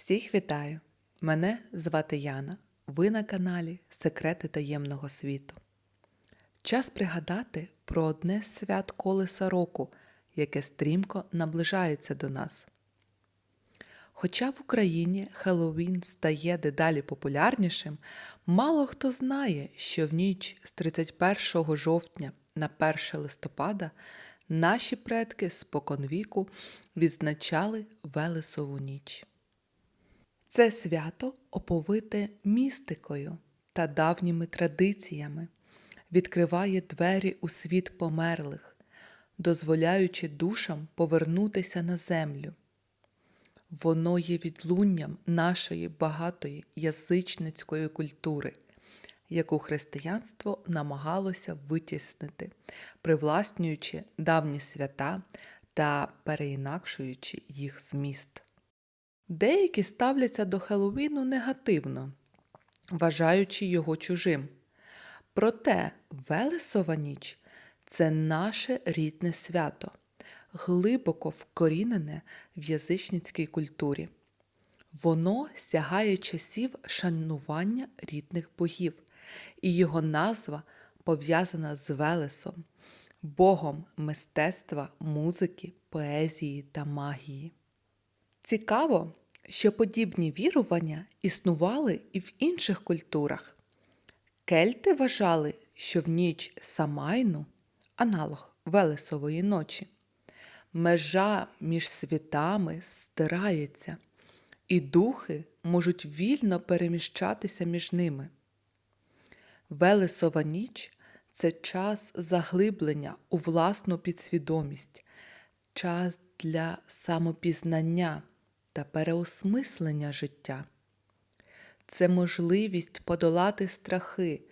Всіх вітаю! Мене звати Яна. Ви на каналі Секрети таємного світу. Час пригадати про одне свят колеса року, яке стрімко наближається до нас. Хоча в Україні Хеллоуін стає дедалі популярнішим, мало хто знає, що в ніч з 31 жовтня на 1 листопада наші предки споконвіку відзначали Велесову ніч. Це свято оповите містикою та давніми традиціями, відкриває двері у світ померлих, дозволяючи душам повернутися на землю. Воно є відлунням нашої багатої язичницької культури, яку християнство намагалося витіснити, привласнюючи давні свята та переінакшуючи їх зміст. Деякі ставляться до Хеллоуіну негативно, вважаючи його чужим. Проте Велесова ніч це наше рідне свято, глибоко вкорінене в язичницькій культурі. Воно сягає часів шанування рідних богів, і його назва пов'язана з Велесом, богом мистецтва, музики, поезії та магії. Цікаво, що подібні вірування існували і в інших культурах. Кельти вважали, що в ніч Самайну, аналог Велесової ночі, межа між світами стирається, і духи можуть вільно переміщатися між ними. Велесова ніч це час заглиблення у власну підсвідомість, час для самопізнання та переосмислення життя. Це можливість подолати страхи,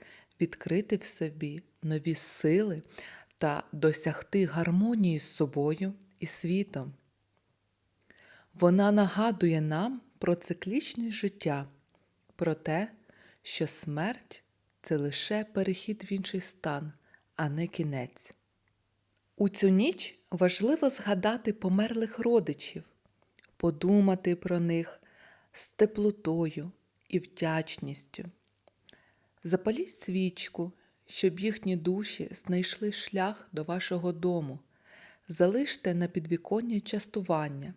відкрити в собі нові сили та досягти гармонії з собою і світом. Вона нагадує нам про циклічність життя, про те, що смерть це лише перехід в інший стан, а не кінець. У цю ніч важливо згадати померлих родичів, подумати про них з теплотою і вдячністю. Запаліть свічку, щоб їхні душі знайшли шлях до вашого дому, залиште на підвіконні частування.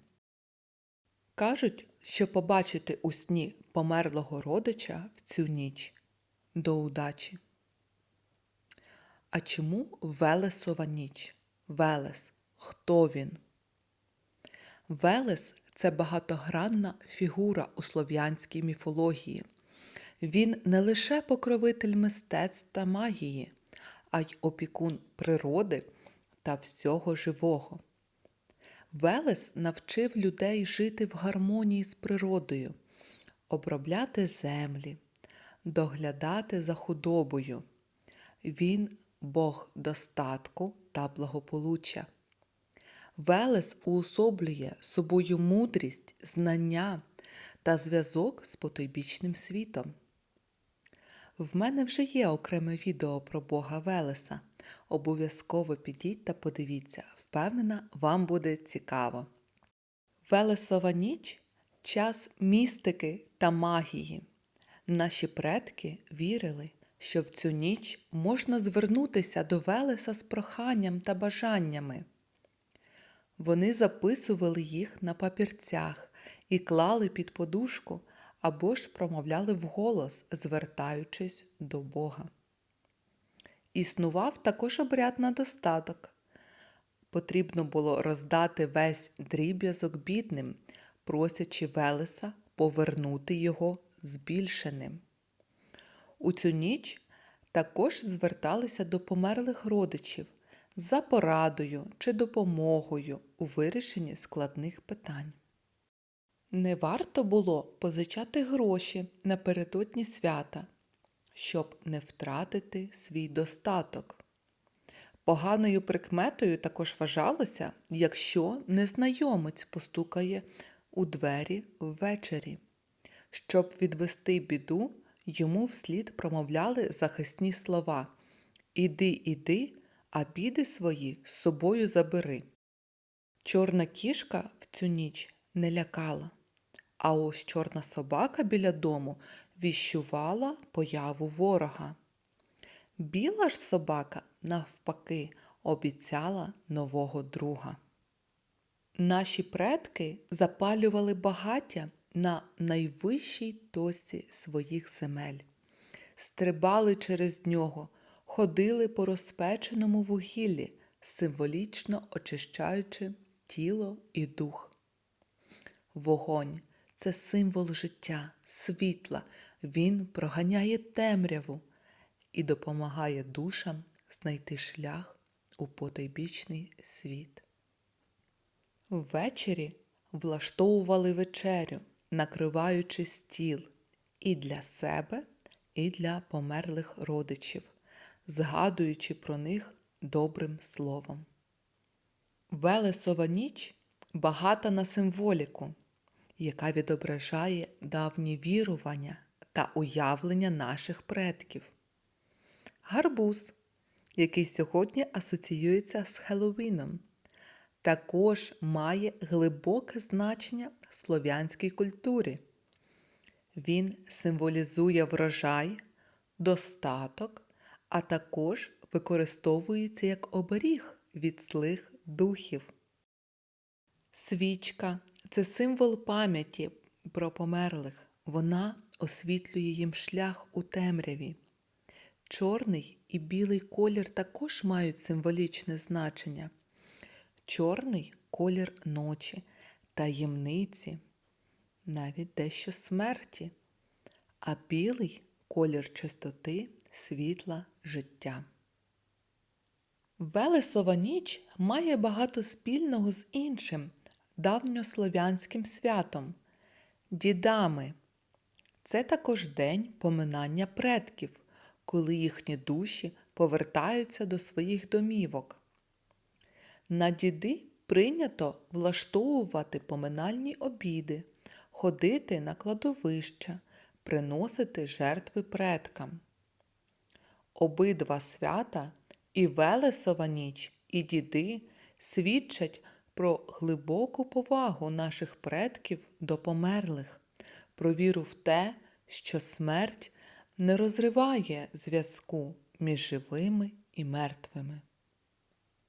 Кажуть, що побачити у сні померлого родича в цю ніч до удачі. А чому Велесова ніч? Велес. Хто він? Велес це багатогранна фігура у слов'янській міфології. Він не лише покровитель мистецтв та магії, а й опікун природи та всього живого. Велес навчив людей жити в гармонії з природою, обробляти землі, доглядати за худобою. Він Бог достатку та благополуччя. Велес уособлює собою мудрість, знання та зв'язок з потойбічним світом. В мене вже є окреме відео про Бога Велеса. Обов'язково підіть та подивіться, впевнена, вам буде цікаво. Велесова ніч час містики та магії. Наші предки вірили, що в цю ніч можна звернутися до Велеса з проханням та бажаннями. Вони записували їх на папірцях і клали під подушку або ж промовляли вголос, звертаючись до Бога. Існував також обряд на достаток. Потрібно було роздати весь дріб'язок бідним, просячи Велеса повернути його збільшеним. У цю ніч також зверталися до померлих родичів за порадою чи допомогою у вирішенні складних питань. Не варто було позичати гроші напередодні свята, щоб не втратити свій достаток. Поганою прикметою також вважалося, якщо незнайомець постукає у двері ввечері. Щоб відвести біду, йому вслід промовляли захисні слова Іди, іди, а біди свої з собою забери. Чорна кішка в цю ніч не лякала, А ось чорна собака біля дому віщувала появу ворога. Біла ж собака, навпаки, обіцяла нового друга. Наші предки запалювали багаття на найвищій точці своїх земель, стрибали через нього, ходили по розпеченому вугіллі, символічно очищаючи тіло і дух. Вогонь це символ життя, світла, він проганяє темряву і допомагає душам знайти шлях у потайбічний світ. Ввечері влаштовували вечерю, накриваючи стіл і для себе, і для померлих родичів, згадуючи про них добрим словом. Велесова ніч багата на символіку, яка відображає давні вірування та уявлення наших предків. Гарбуз, який сьогодні асоціюється з Хеллоуіном, також має глибоке значення в слов'янській культурі. Він символізує врожай, достаток, а також використовується як оберіг від злих духів. Свічка це символ пам'яті про померлих. Вона освітлює їм шлях у темряві. Чорний і білий колір також мають символічне значення. Чорний колір ночі, таємниці, навіть дещо смерті, а білий колір чистоти, світла, життя. Велесова ніч має багато спільного з іншим давньослов'янським святом дідами. Це також день поминання предків, коли їхні душі повертаються до своїх домівок. На діди прийнято влаштовувати поминальні обіди, ходити на кладовища, приносити жертви предкам. Обидва свята і Велесова ніч, і діди свідчать про глибоку повагу наших предків до померлих, про віру в те, що смерть не розриває зв'язку між живими і мертвими.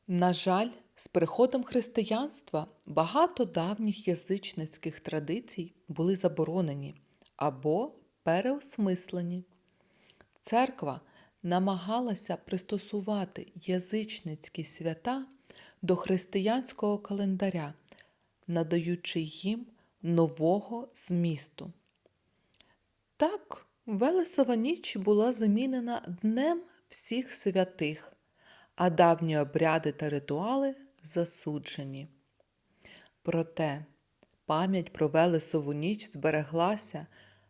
На жаль, з приходом християнства багато давніх язичницьких традицій були заборонені або переосмислені. Церква намагалася пристосувати язичницькі свята до християнського календаря, надаючи їм нового змісту. Так, Велесова ніч була замінена Днем всіх святих, а давні обряди та ритуали засуджені. Проте пам'ять про Велесову ніч збереглася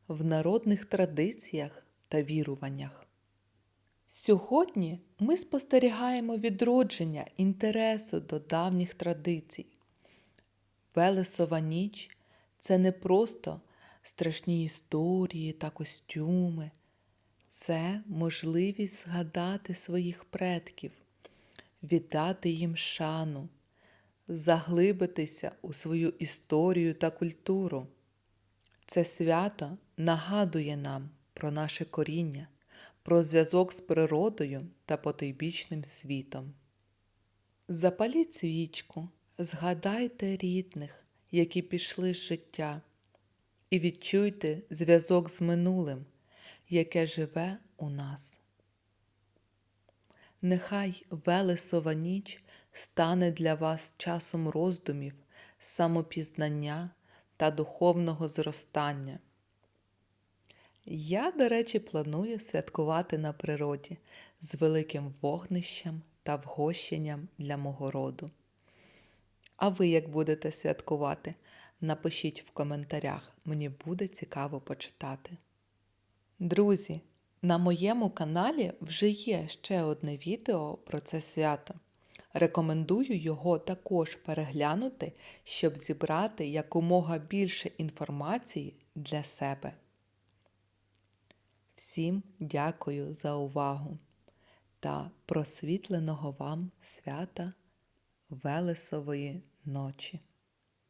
в народних традиціях та віруваннях. Сьогодні ми спостерігаємо відродження інтересу до давніх традицій. Велесова ніч це не просто страшні історії та костюми, це можливість згадати своїх предків, віддати їм шану, заглибитися у свою історію та культуру. Це свято нагадує нам про наше коріння про зв'язок з природою та потойбічним світом. Запаліть свічку, згадайте рідних, які пішли з життя, і відчуйте зв'язок з минулим, яке живе у нас. Нехай Велесова ніч стане для вас часом роздумів, самопізнання та духовного зростання. Я, до речі, планую святкувати на природі з великим вогнищем та вгощенням для мого роду. А ви як будете святкувати? Напишіть в коментарях, мені буде цікаво почитати. Друзі, на моєму каналі вже є ще одне відео про це свято. Рекомендую його також переглянути, щоб зібрати якомога більше інформації для себе. Всім дякую за увагу та просвітленого вам свята Велесової ночі.